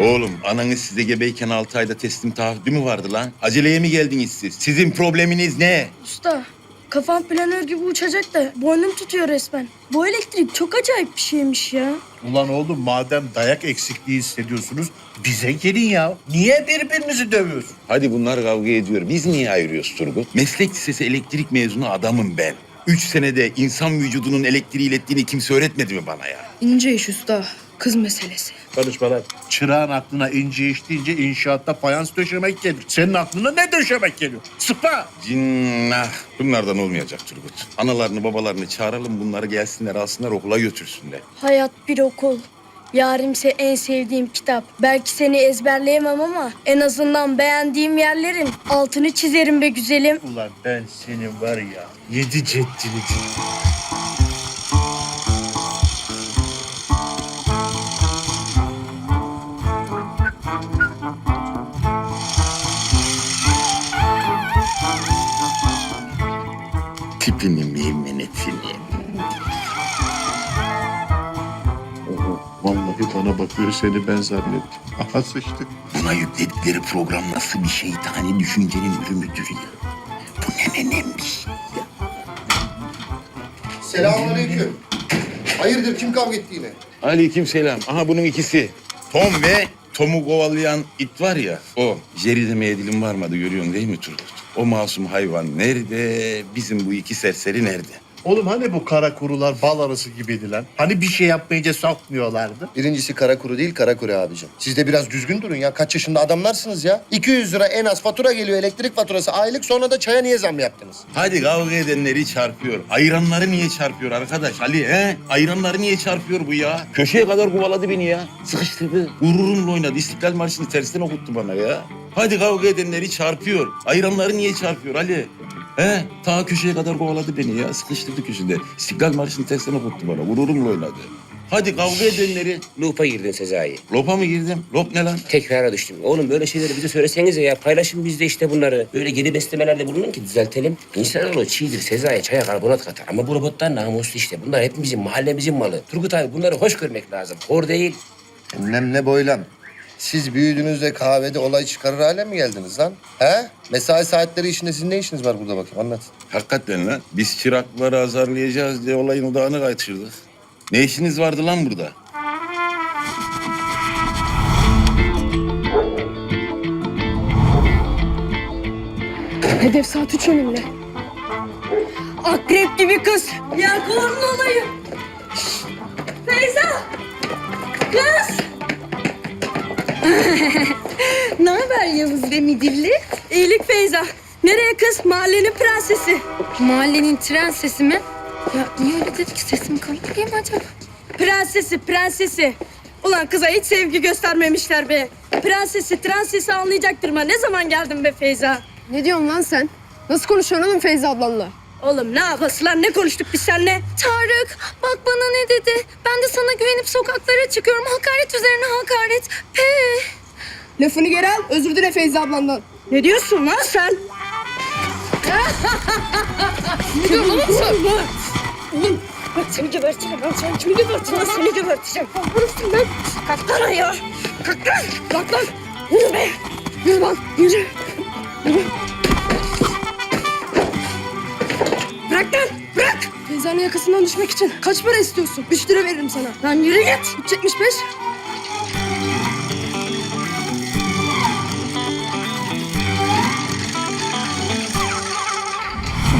Oğlum ananız size gebeyken 6 ayda teslim taahhüdü mü vardı lan? Aceleye mi geldiniz siz? Sizin probleminiz ne? Usta kafam planör gibi uçacak da boynum tutuyor resmen. Bu elektrik çok acayip bir şeymiş ya. Ulan oğlum madem dayak eksikliği hissediyorsunuz bize gelin ya. Niye birbirinizi dövüyorsun? Hadi bunlar kavga ediyor. Biz niye ayırıyoruz Turgut? Meslek lisesi elektrik mezunu adamım ben. Üç senede insan vücudunun elektriği ilettiğini kimse öğretmedi mi bana ya? İnce iş usta. Kız meselesi. Konuşma lan. Çırağın aklına ince iş deyince inşaatta fayans döşemek gelir. Senin aklına ne döşemek geliyor? Sıpa! Cinnah. Bunlardan olmayacak Turgut. Analarını babalarını çağıralım bunları gelsinler alsınlar okula götürsünler. Hayat bir okul. Yarimse en sevdiğim kitap. Belki seni ezberleyemem ama en azından beğendiğim yerlerin altını çizerim be güzelim. Ulan ben senin var ya yedi ceddini Tipini seni ben zannettim. Aha sıçtık. Buna yükledikleri program nasıl bir şeytani düşüncenin ürünüdür ya. Bu ne ne neymiş ya. Selamünaleyküm. Hayırdır kim kavga etti yine? Aleyküm selam. Aha bunun ikisi. Tom ve Tom'u kovalayan it var ya o. Jerry demeye dilim varmadı görüyorsun değil mi Turgut? O masum hayvan nerede? Bizim bu iki serseri nerede? Oğlum hani bu kara kurular bal arası gibiydi lan? Hani bir şey yapmayınca sokmuyorlardı? Birincisi kara kuru değil kara kuru abicim. Siz de biraz düzgün durun ya. Kaç yaşında adamlarsınız ya. 200 lira en az fatura geliyor elektrik faturası aylık sonra da çaya niye zam yaptınız? Hadi kavga edenleri çarpıyor. Ayranları niye çarpıyor arkadaş Ali he? Ayranları niye çarpıyor bu ya? Köşeye kadar kovaladı beni ya. Sıkıştırdı. Gururumla oynadı. İstiklal Marşı'nı tersten okuttu bana ya. Hadi kavga edenleri çarpıyor. Ayranları niye çarpıyor Ali? He? Ta köşeye kadar kovaladı beni ya. Sıkıştırdı köşede. İstiklal Marşı'nı tersten okuttu bana. Gururumla oynadı. Hadi kavga edenleri. Loop'a girdin Sezai. Lopa mı girdim? Lop ne lan? Tekrara düştüm. Oğlum böyle şeyleri bize söylesenize ya. Paylaşın biz de işte bunları. Böyle geri beslemelerde bulunun ki düzeltelim. İnsanoğlu çiğdir Sezai. Çaya karbonat katar. Ama bu robotlar namuslu işte. Bunlar hepimizin, mahallemizin malı. Turgut abi bunları hoş görmek lazım. Hor değil. Emlem ne Siz büyüdüğünüzde kahvede olay çıkarır hale mi geldiniz lan? He? Mesai saatleri işinde sizin ne işiniz var burada bakayım anlat. Hakikaten lan. Biz çırakları azarlayacağız diye olayın odağını kaçırdık. Ne işiniz vardı lan burada? Hedef saat üç önümde. Akrep gibi kız. Ya korun olayım. Feyza. Kız. Ne haber Yavuz ve Midilli? İyilik Feyza. Nereye kız? Mahallenin prensesi. Mahallenin tren sesi mi? Ya niye öyle dedik ki sesim kalın diye acaba? Prensesi, prensesi. Ulan kıza hiç sevgi göstermemişler be. Prensesi, prensesi anlayacaktır mı? Ne zaman geldin be Feyza? Ne diyorsun lan sen? Nasıl konuşuyorsun oğlum Feyza ablanla? Oğlum ne yapasın lan? Ne konuştuk biz seninle? Tarık bak bana ne dedi. Ben de sana güvenip sokaklara çıkıyorum. Hakaret üzerine hakaret. Pe. Lafını geri al. Özür dile Feyza ablandan. Ne diyorsun lan sen? Ne diyorsun oğlum sen? Oğlum bak seni geberteceğim ben seni kimi geberteceğim lan seni geberteceğim. Konuştum lan. Kalk lan ayağa. Kalk lan. Kalk lan. Yürü be. Yürü lan yürü. Yürü. Bırak lan bırak. Feyza'nın yakasından düşmek için kaç para istiyorsun? Üç lira veririm sana. Lan yürü git. 375.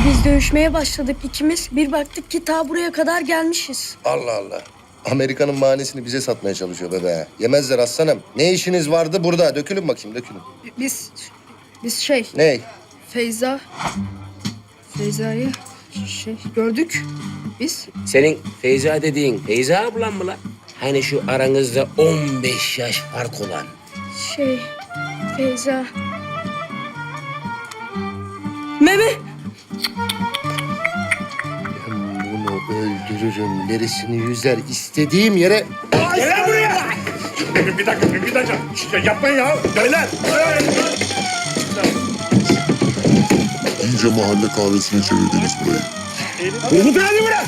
Biz dövüşmeye başladık ikimiz. Bir baktık ki ta buraya kadar gelmişiz. Allah Allah. Amerika'nın mahanesini bize satmaya çalışıyor bebe. Yemezler aslanım. Ne işiniz vardı burada? Dökülün bakayım dökülün. Biz biz şey Ney? Feyza Feyza'yı şey gördük biz. Senin Feyza dediğin Feyza ablan mı lan? Hani şu aranızda 15 yaş fark olan. Şey Feyza. Meme. Ben bunu öldürürüm. Neresini yüzer istediğim yere... Gel lan buraya! Bir dakika, bir dakika. Şişt, Yapmayın ya. Beyler. İyice mahalle kahvesine çevirdiniz burayı. Turgut abi bırak.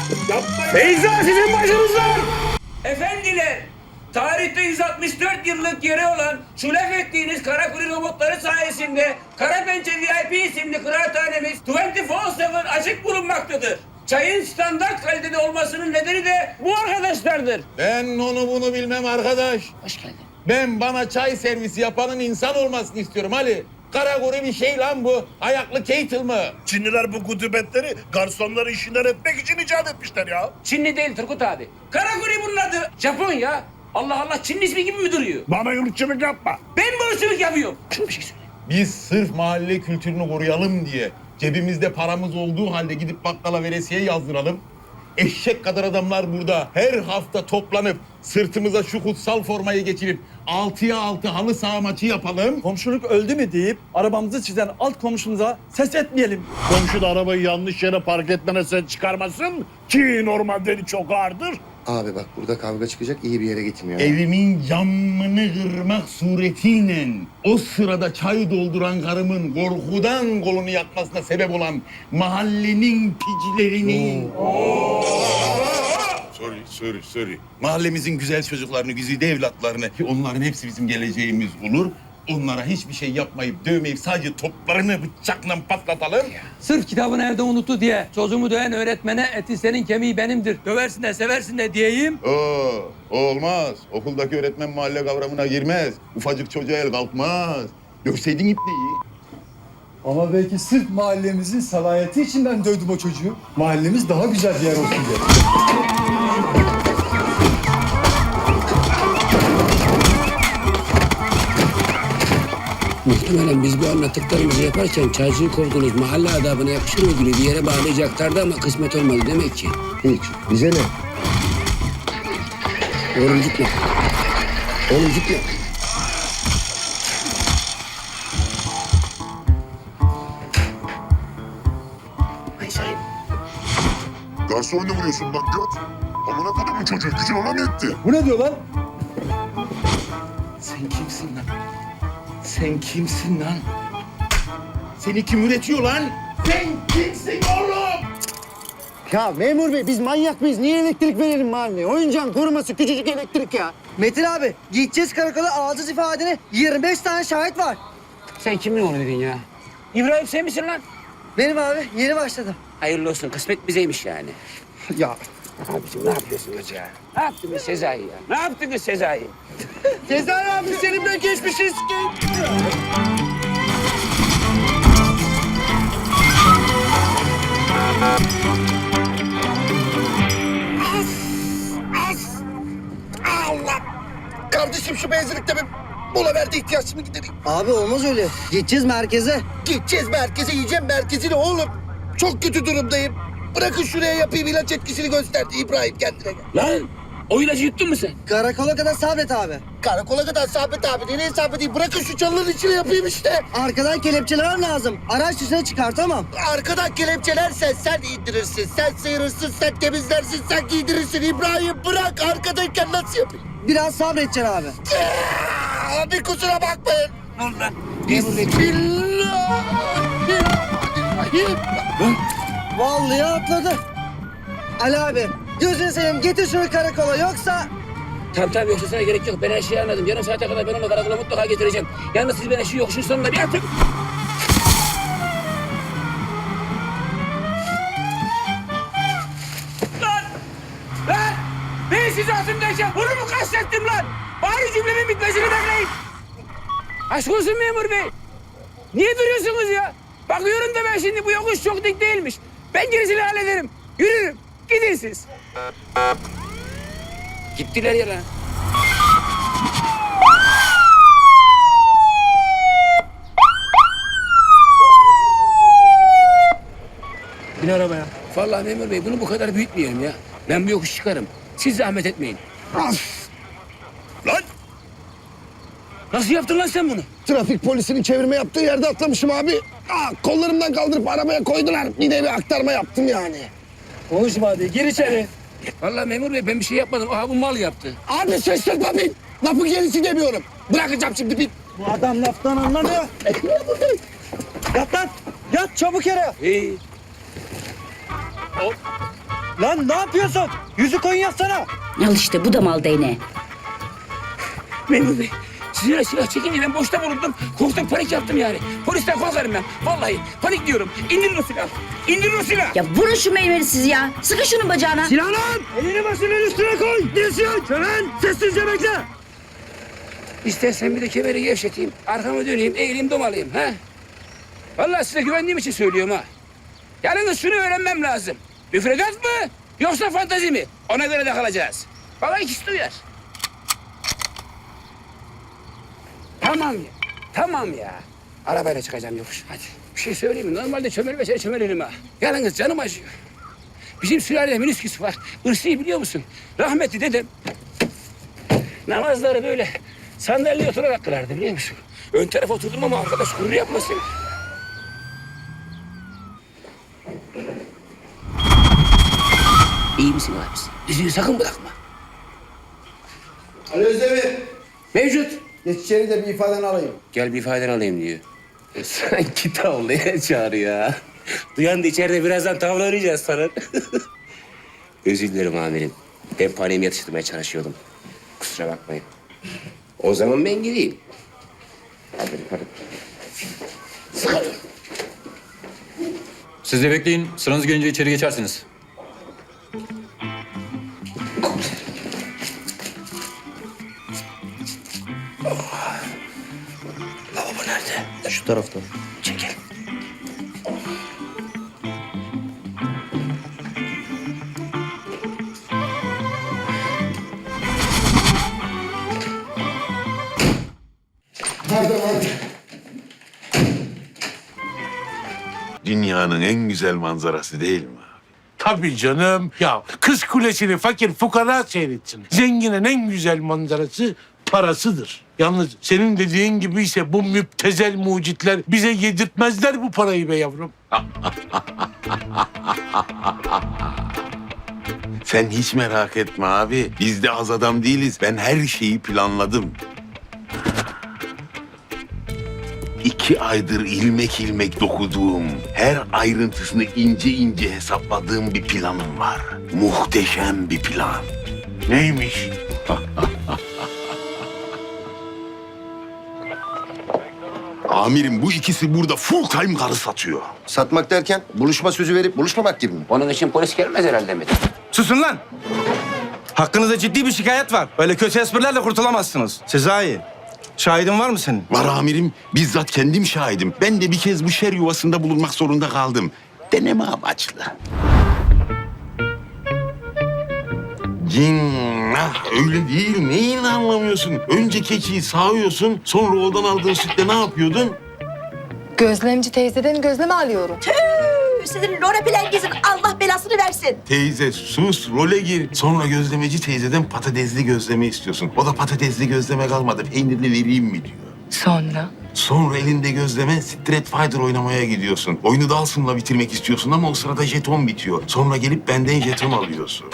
Feyza sizin başınızda. Efendiler, Tarihte 164 yıllık yeri olan şu laf ettiğiniz Karakuri robotları sayesinde Karapençe VIP isimli kıraathanemiz 24-7 açık bulunmaktadır. Çayın standart kalitede olmasının nedeni de bu arkadaşlardır. Ben onu bunu bilmem arkadaş. Hoş geldin. Ben bana çay servisi yapanın insan olmasını istiyorum Ali. Karagori bir şey lan bu. Ayaklı Keitel mı? Çinliler bu kutubetleri garsonları işinden etmek için icat etmişler ya. Çinli değil Turgut abi. Karakuri bunun adı. Japon ya. Allah Allah Çinli ismi gibi mi duruyor? Bana yurtçılık yapma. Ben bu ırkçılık yapıyorum. Şunu bir şey söyle. Biz sırf mahalle kültürünü koruyalım diye cebimizde paramız olduğu halde gidip bakkala veresiye yazdıralım. Eşek kadar adamlar burada her hafta toplanıp sırtımıza şu kutsal formayı geçirip altıya altı halı saha maçı yapalım. Komşuluk öldü mü deyip arabamızı çizen alt komşumuza ses etmeyelim. Komşu da arabayı yanlış yere park etmene ses çıkarmasın ki normalde çok ağırdır. Abi bak burada kavga çıkacak iyi bir yere gitmiyor. Evimin camını kırmak suretiyle o sırada çay dolduran karımın korkudan kolunu yakmasına sebep olan mahallenin picilerini... Sorry, sorry, sorry. Mahallemizin güzel çocuklarını, güzide evlatlarını, ki onların hepsi bizim geleceğimiz olur. Onlara hiçbir şey yapmayıp, dövmeyip sadece toplarını bıçakla patlatalım. Sırf kitabını evde unuttu diye çocuğumu döven öğretmene eti senin kemiği benimdir. Döversin de seversin de diyeyim. Oo, o olmaz. Okuldaki öğretmen mahalle kavramına girmez. Ufacık çocuğa el kalkmaz. Dövseydin ipneyi. Ama belki sırf mahallemizin salayeti için ben dövdüm o çocuğu. Mahallemiz daha güzel bir yer olsun diye. Muhtemelen biz bu anlattıklarımızı yaparken çaycıyı kovdunuz mahalle adabına yakışır mı gibi bir yere bağlayacaklardı ama kısmet olmadı demek ki. Hiç. Bize ne? Oğlum gitme. Oğlum gitme. Garson ne vuruyorsun lan göt? Amına kodumun çocuğu gücün ona mı yetti? Bu ne diyor lan? Sen kimsin lan? Sen kimsin lan? Seni kim üretiyor lan? Sen kimsin oğlum? Ya memur bey biz manyak mıyız? Niye elektrik verelim mahalleye? Oyuncağın koruması küçücük elektrik ya. Metin abi gideceğiz karakola alacağız ifadeni. 25 tane şahit var. Sen kimin oğlu dedin ya? İbrahim sen misin lan? Benim abi yeni başladım. Hayırlı olsun kısmet bizeymiş yani. Ya Abicim ne yapıyorsunuz ya? Ne yaptınız Sezai ya? Ne yaptınız Sezai? Cezayir abi senin böyle geçmişiz ki. Kardeşim şu benzinlikte bir mola verdi ihtiyacımı gidereyim. Abi olmaz öyle. Gideceğiz merkeze. Gideceğiz merkeze yiyeceğim merkezini oğlum. Çok kötü durumdayım. Bırakın şuraya yapayım ilaç etkisini gösterdi İbrahim kendine gel. Lan o ilacı yuttun mu sen? Karakola kadar sabret abi. Karakola kadar Sabit abi nereye sabredeyim? Bırakın şu çalıların içine yapayım işte. Arkadan kelepçeler lazım. Araç dışına çıkartamam. Arkadan kelepçelersen sen indirirsin. Sen sıyırırsın, sen temizlersin, sen giydirirsin. İbrahim bırak arkadayken nasıl yapayım? Biraz sabredeceksin abi. Abi kusura bakmayın. Dur lan. Vallahi atladı. Ali abi gözünü seveyim getir şunu karakola yoksa... Tamam tamam yoksa sana gerek yok. Ben her şeyi anladım. Yarım saate kadar ben onu karakola mutlaka getireceğim. Yalnız siz bana şu yokuşun sonunda bir atın. Lan! Lan! Ben sizi atımdayken bunu mu kastettim lan? Bari cümlemin bitmesini bekleyin. Aşk olsun memur bey. Niye duruyorsunuz ya? Bakıyorum da ben şimdi bu yokuş çok dik değilmiş. Ben gerisini hallederim. Yürürüm. Gidin siz. Gittiler ya lan. Bin arabaya. Vallahi memur bey bunu bu kadar büyütmeyelim ya. Ben bu yokuş çıkarım. Siz zahmet etmeyin. Lan! Nasıl yaptın lan sen bunu? Trafik polisinin çevirme yaptığı yerde atlamışım abi. Aa, kollarımdan kaldırıp arabaya koydular. Bir de bir aktarma yaptım yani. Konuşma hadi gir içeri. Vallahi memur bey ben bir şey yapmadım. Aha bu mal yaptı. Abi şaşırtma bin. Lafı gerisi demiyorum. Bırakacağım şimdi bin. Bu adam laftan anlamıyor. Yat lan. Yat çabuk yere. İyi. Lan ne yapıyorsun? Yüzü koyun yatsana. Al işte bu da mal değneği. Memur bey. Öyle silah çekince ben boşta bulundum. Korktum panik yaptım yani. Polisten korkarım ben. Vallahi panik diyorum. İndirin o silahı. İndirin o silahı. Ya vurun şu meyveli siz ya. Sıkın şunun bacağına. Elini başının üstüne koy. Dirsiyon. Çömen. Sessizce bekle. İstersen bir de kemeri gevşeteyim. Arkamı döneyim, eğileyim, domalayayım. Ha? Vallahi size güvendiğim için söylüyorum ha. Yalnız şunu öğrenmem lazım. Müfredat mı yoksa fantazi mi? Ona göre de kalacağız. Bana ikisi de Tamam ya. Tamam ya. Arabayla çıkacağım yokuş. Hadi. Bir şey söyleyeyim mi? Normalde çömelmese çömelirim ha. Yalnız canım acıyor. Bizim sülalede minisküs var. Irsi'yi biliyor musun? Rahmetli dedem namazları böyle sandalyeye oturarak kılardı biliyor musun? Ön tarafa oturdum ama arkadaş gurur yapmasın. İyi misin abisi? Yüzüğü sakın bırakma. Ali Özdemir. Mevcut. Geç içeri de bir ifadeni alayım. Gel bir ifadeni alayım diyor. Sanki tavlaya çağırıyor ha. Duyan da içeride birazdan tavla oynayacağız sana. Özür dilerim amirim. Ben panemi yatıştırmaya çalışıyordum. Kusura bakmayın. O zaman ben gideyim. Hadi hadi. Sıkarım. Siz de bekleyin. Sıranız gelince içeri geçersiniz. Nerede? Tarafta. Çekil. Dünyanın en güzel manzarası değil mi? Tabii canım. Ya kız kulesini fakir fukara seyretsin. Zenginin en güzel manzarası parasıdır. Yalnız senin dediğin gibi ise bu müptezel mucitler bize yedirtmezler bu parayı be yavrum. Sen hiç merak etme abi. Biz de az adam değiliz. Ben her şeyi planladım. İki aydır ilmek ilmek dokuduğum, her ayrıntısını ince ince hesapladığım bir planım var. Muhteşem bir plan. Neymiş? Amirim bu ikisi burada full time karı satıyor. Satmak derken buluşma sözü verip buluşmamak gibi mi? Onun için polis gelmez herhalde Metin. Susun lan. Hakkınızda ciddi bir şikayet var. Böyle kötü esprilerle kurtulamazsınız. Sezai, şahidin var mı senin? Var amirim, bizzat kendim şahidim. Ben de bir kez bu şer yuvasında bulunmak zorunda kaldım. Deneme amaçlı. Cinnah öyle değil. Neyini anlamıyorsun? Önce keçiyi sağıyorsun, sonra oradan aldığın sütle ne yapıyordun? Gözlemci teyzeden gözleme alıyorum. Sizin Lore Plengiz'in Allah belasını versin. Teyze sus, role gir. Sonra gözlemeci teyzeden patatesli gözleme istiyorsun. O da patatesli gözleme kalmadı, peynirli vereyim mi diyor. Sonra? Sonra elinde gözleme Street Fighter oynamaya gidiyorsun. Oyunu Dawson'la bitirmek istiyorsun ama o sırada jeton bitiyor. Sonra gelip benden jeton alıyorsun.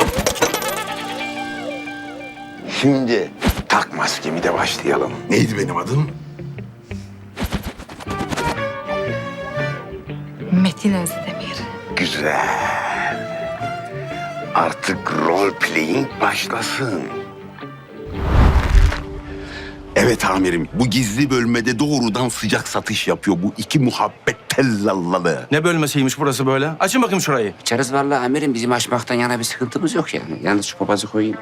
Şimdi tak maskemi de başlayalım. Neydi benim adım? Metin Özdemir. Güzel. Artık role playing başlasın. Evet amirim, bu gizli bölmede doğrudan sıcak satış yapıyor bu iki muhabbet tellallalı. Ne bölmesiymiş burası böyle? Açın bakayım şurayı. İçeriz vallahi amirim bizim açmaktan yana bir sıkıntımız yok yani. Yalnız şu papazı koyayım.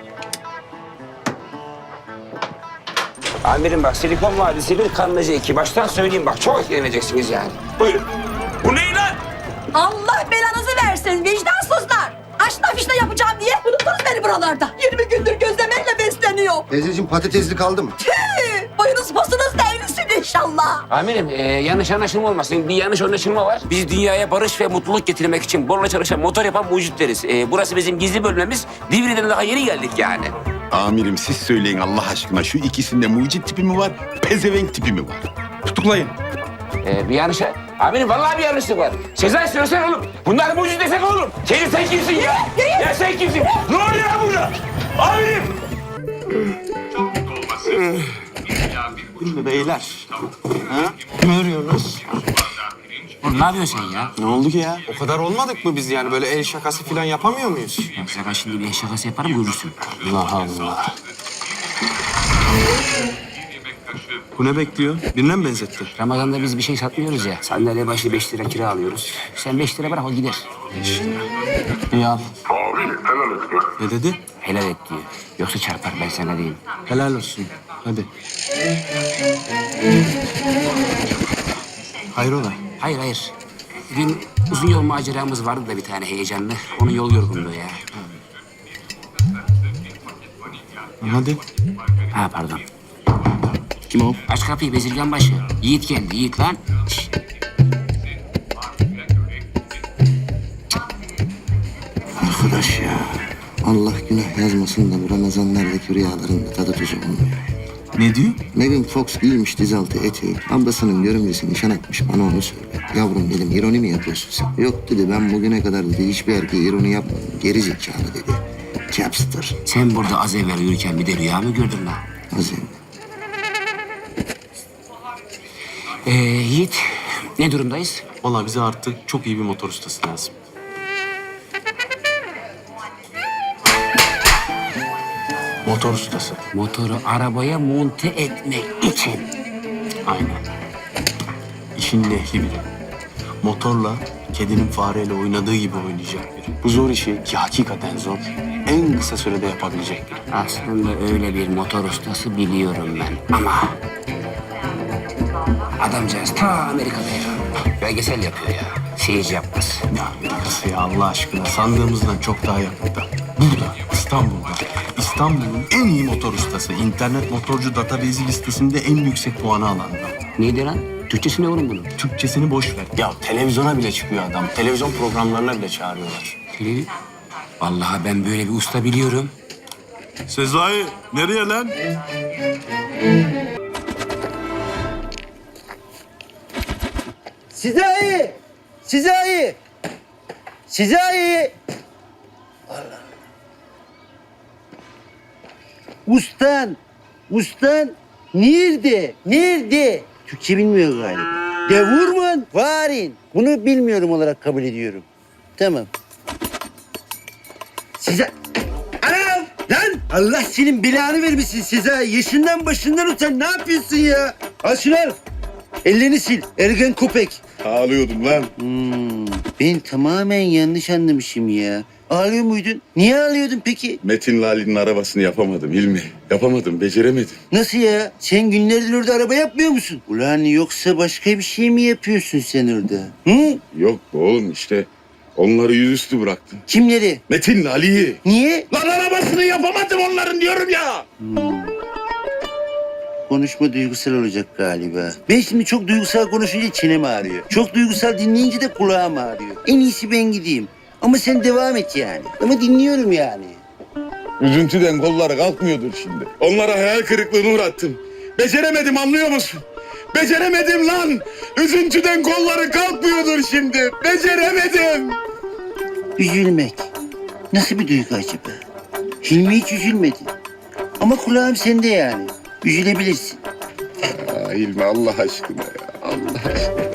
Amirim bak Silikon Vadisi'nin kanlıcı iki. Baştan söyleyeyim bak çok etkileneceksiniz yani. Buyurun. Bu ne? Allah belanızı versin vicdansızlar. Aşna fişne yapacağım diye unuttunuz beni buralarda. 20 gündür gözlemeyle besleniyor. Teyzeciğim patatesli kaldı mı? Tüh, boyunuz posunuz devrilsin inşallah. Amirim e, yanlış anlaşılma olmasın. Bir yanlış anlaşılma var. Biz dünyaya barış ve mutluluk getirmek için borla çalışan motor yapan mucitleriz. E, burası bizim gizli bölmemiz. Divri'den daha yeni geldik yani. Amirim siz söyleyin Allah aşkına şu ikisinde mucit tipi mi var, pezevenk tipi mi var? Tutuklayın. Ee, bir yanlış... Amirim vallahi bir yanlışlık var. Sezai söylesene oğlum. Bunlar mucize desek oğlum. Senin sen kimsin ya? Ya sen kimsin? Ne oluyor lan burada? Amirim! Beyler. Ha? Ne arıyorsunuz? Oğlum ne yapıyorsun sen ya? Ne oldu ki ya? O kadar olmadık mı biz yani? Böyle el şakası falan yapamıyor muyuz? Ya sana şimdi bir şakası yaparım görürsün. Allah Allah. Bu ne bekliyor? Birine mi benzetti? Ramazan'da biz bir şey satmıyoruz ya. Sandalye başı 5 lira kira alıyoruz. Sen 5 lira bırak o gider. İyi al. Abi helal et be. Ne dedi? Helal et diyor. Yoksa çarpar ben sana diyeyim. Helal olsun. Hadi. Hayrola? Hayır hayır. Dün uzun yol maceramız vardı da bir tane heyecanlı. Onun yol yorgunluğu ya. Hadi. Ha pardon. Kim o? Aç kapıyı bezirgan başı. Yiğit geldi Yiğit lan. Arkadaş ya. Allah günah yazmasın da bu Ramazanlardaki rüyaların da tadı tuzu olmuyor. Ne diyor? Megan Fox giymiş dizaltı eteği. Ablasının görümcesi nişan atmış bana onu söyle. Yavrum dedim ironi mi yapıyorsun sen? Yok dedi ben bugüne kadar dedi hiçbir erkeğe ironi yapmadım. Geri zekalı dedi. Capster. Sen burada az evvel uyurken bir de rüya mı gördün lan? Azim. Ee, Yiğit ne durumdayız? Vallahi bize artık çok iyi bir motor ustası lazım. Motor ustası. Motoru arabaya monte etmek için. Aynen. İşin ehli biri. Motorla kedinin fareyle oynadığı gibi oynayacak biri. Bu zor işi ki hakikaten zor. En kısa sürede yapabilecek biri. Aslında öyle bir motor ustası biliyorum ben ama... Adamcağız ta Amerika'da ya. Belgesel yapıyor ya. Seyirci yapmaz. Ya Amerika'sı ya Allah aşkına sandığımızdan çok daha yakında. Burada, İstanbul'da. İstanbul'un en iyi motor ustası. İnternet motorcu database listesinde en yüksek puanı alan adam. Neydi lan? Türkçesi ne oğlum bunun? Türkçesini boş ver. Ya televizyona bile çıkıyor adam. Televizyon programlarına bile çağırıyorlar. Tele- Vallahi ben böyle bir usta biliyorum. Sezai nereye lan? Sezai! Sezai! Sezai! Allah. Ustan! Ustan! Nerede? Nerede? Türkçe bilmiyor galiba. Devurman varin. Bunu bilmiyorum olarak kabul ediyorum. Tamam. Size... Anam! Lan! Allah senin belanı vermesin Sezai. Yaşından başından utan. Ne yapıyorsun ya? Al şunu al. Ellerini sil. Ergen köpek. Ağlıyordum lan. Hmm, ben tamamen yanlış anlamışım ya. Ağlıyor muydun? Niye ağlıyordun peki? Metin Lali'nin arabasını yapamadım Hilmi. Yapamadım, beceremedim. Nasıl ya? Sen günlerdir orada araba yapmıyor musun? Ulan yoksa başka bir şey mi yapıyorsun sen orada? Hı? Yok be oğlum işte onları yüzüstü bıraktım. Kimleri? Metin Ali'yi. Niye? Lan arabasını yapamadım onların diyorum ya. Konuşma duygusal olacak galiba. Ben şimdi çok duygusal konuşunca çenem ağrıyor. Çok duygusal dinleyince de kulağım ağrıyor. En iyisi ben gideyim. Ama sen devam et yani. Ama dinliyorum yani. Üzüntüden kolları kalkmıyordur şimdi. Onlara hayal kırıklığına uğrattım. Beceremedim anlıyor musun? Beceremedim lan. Üzüntüden kolları kalkmıyordur şimdi. Beceremedim. Üzülmek. Nasıl bir duygu acaba? Hilmi hiç üzülmedi. Ama kulağım sende yani. Üzülebilirsin. Aa, Hilmi Allah aşkına ya. Allah aşkına.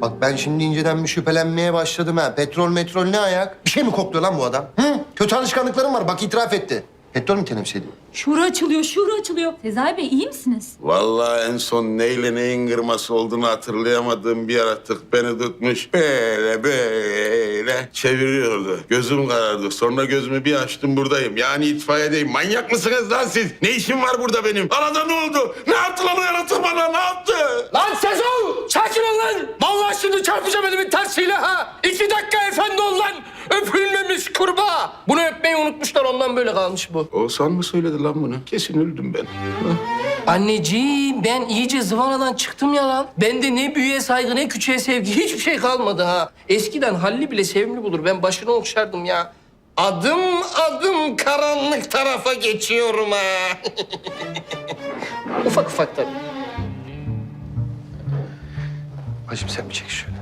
Bak ben şimdi inceden bir şüphelenmeye başladım ha. Petrol metrol ne ayak? Bir şey mi kokluyor lan bu adam? Hı? Kötü alışkanlıklarım var bak itiraf etti. Petrol mü teneffüs ediyor? Şura açılıyor, şura açılıyor. Sezai Bey iyi misiniz? Vallahi en son neyle neyin kırması olduğunu hatırlayamadığım bir yaratık beni tutmuş. Böyle böyle çeviriyordu. Gözüm karardı. Sonra gözümü bir açtım buradayım. Yani itfaiyedeyim. Manyak mısınız lan siz? Ne işim var burada benim? Arada ne oldu? Ne yaptı lan o yaratık bana? Ne yaptı? Lan Sezon! Sakin ol lan! Vallahi şimdi çarpacağım elimin tersiyle ha! İki dakika efendi ol lan! Öpülmemiş kurbağa! Bunu öpmeyi unutmuşlar ondan böyle kalmış bu. Oğuzhan mı söyledi lan bunu? Kesin öldüm ben. Anneciğim ben iyice zıvanadan çıktım ya lan. Bende ne büyüğe saygı ne küçüğe sevgi hiçbir şey kalmadı ha. Eskiden Halli bile sevimli bulur. Ben başını okşardım ya. Adım adım karanlık tarafa geçiyorum ha. ufak ufak tabii. Hacım sen bir çek şöyle.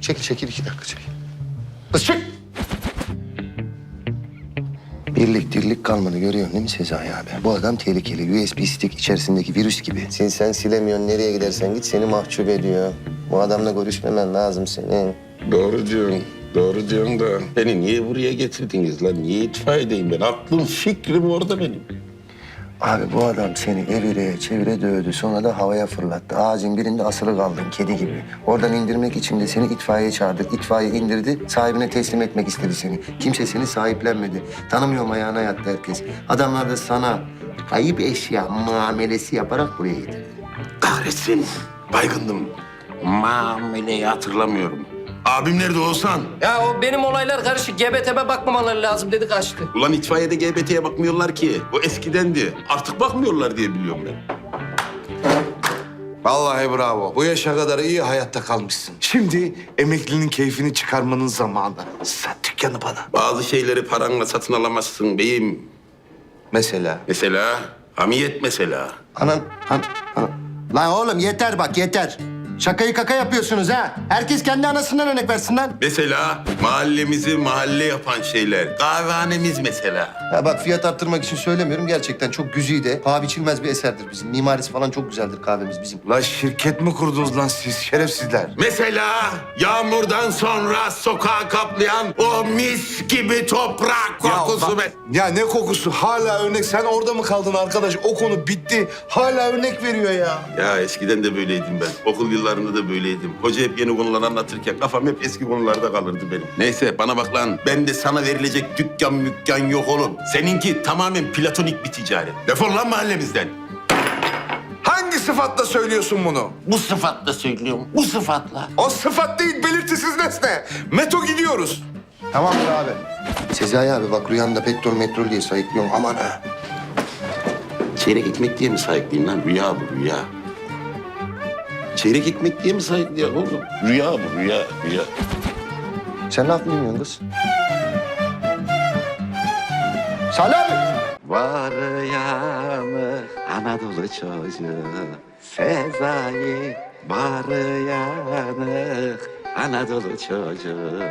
Çekil çekil iki dakika çekil. Kız çık. Birlik dirlik kalmadı görüyorsun değil mi Sezai abi? Bu adam tehlikeli. USB stick içerisindeki virüs gibi. Sen sen silemiyorsun. Nereye gidersen git seni mahcup ediyor. Bu adamla görüşmemen lazım senin. Doğru diyorsun. Doğru diyorsun da beni niye buraya getirdiniz lan? Niye itfaiyedeyim ben? Aklım fikrim orada benim. Abi bu adam seni evire çevire dövdü. Sonra da havaya fırlattı. Ağacın birinde asılı kaldın kedi gibi. Oradan indirmek için de seni itfaiye çağırdık. İtfaiye indirdi. Sahibine teslim etmek istedi seni. Kimse seni sahiplenmedi. Tanımıyorum ayağına yattı herkes. Adamlar da sana kayıp eşya muamelesi yaparak buraya getirdi. Kahretsin. Baygındım. Mameleyi hatırlamıyorum. Abim nerede Oğuzhan? Ya o benim olaylar karışık. GBT'me bakmamaları lazım dedi kaçtı. Ulan itfaiyede GBT'ye bakmıyorlar ki. O eskidendi. Artık bakmıyorlar diye biliyorum ben. Vallahi bravo. Bu yaşa kadar iyi hayatta kalmışsın. Şimdi emeklinin keyfini çıkarmanın zamanı. Sat dükkanı bana. Bazı şeyleri paranla satın alamazsın beyim. Mesela. Mesela hamiyet mesela. Anan, an, an- Lan oğlum yeter bak yeter. Şakayı kaka yapıyorsunuz ha. Herkes kendi anasından örnek versin lan. Mesela mahallemizi mahalle yapan şeyler. Kahvehanemiz mesela. Ya bak fiyat arttırmak için söylemiyorum. Gerçekten çok güzide, paha biçilmez bir eserdir bizim. Mimarisi falan çok güzeldir kahvemiz bizim. La şirket mi kurdunuz lan siz şerefsizler? Mesela yağmurdan sonra sokağı kaplayan o mis gibi toprak kokusu. Ya, be. ya ne kokusu? Hala örnek. Sen orada mı kaldın arkadaş? O konu bitti. Hala örnek veriyor ya. Ya eskiden de böyleydim ben. Okul yıllarında da böyleydim. Hoca hep yeni konular anlatırken kafam hep eski konularda kalırdı benim. Neyse bana bak lan. Ben de sana verilecek dükkan mükkan yok oğlum. Seninki tamamen platonik bir ticaret. Defol lan mahallemizden. Hangi sıfatla söylüyorsun bunu? Bu sıfatla söylüyorum. Bu sıfatla. O sıfat değil, belirtisiz nesne. Meto gidiyoruz. Tamamdır abi. Sezai abi bak rüyanda petrol metrol diye sayıklıyorum. Aman ha. Çeyrek ekmek diye mi sahipliyim lan? Rüya bu rüya. Çeyrek ekmek diye mi sahipliyim oğlum? Rüya bu rüya rüya. Sen ne yaptın bilmiyorsun kız? Salih abi. Var yanı Anadolu çocuğu Sezai Var Anadolu çocuğu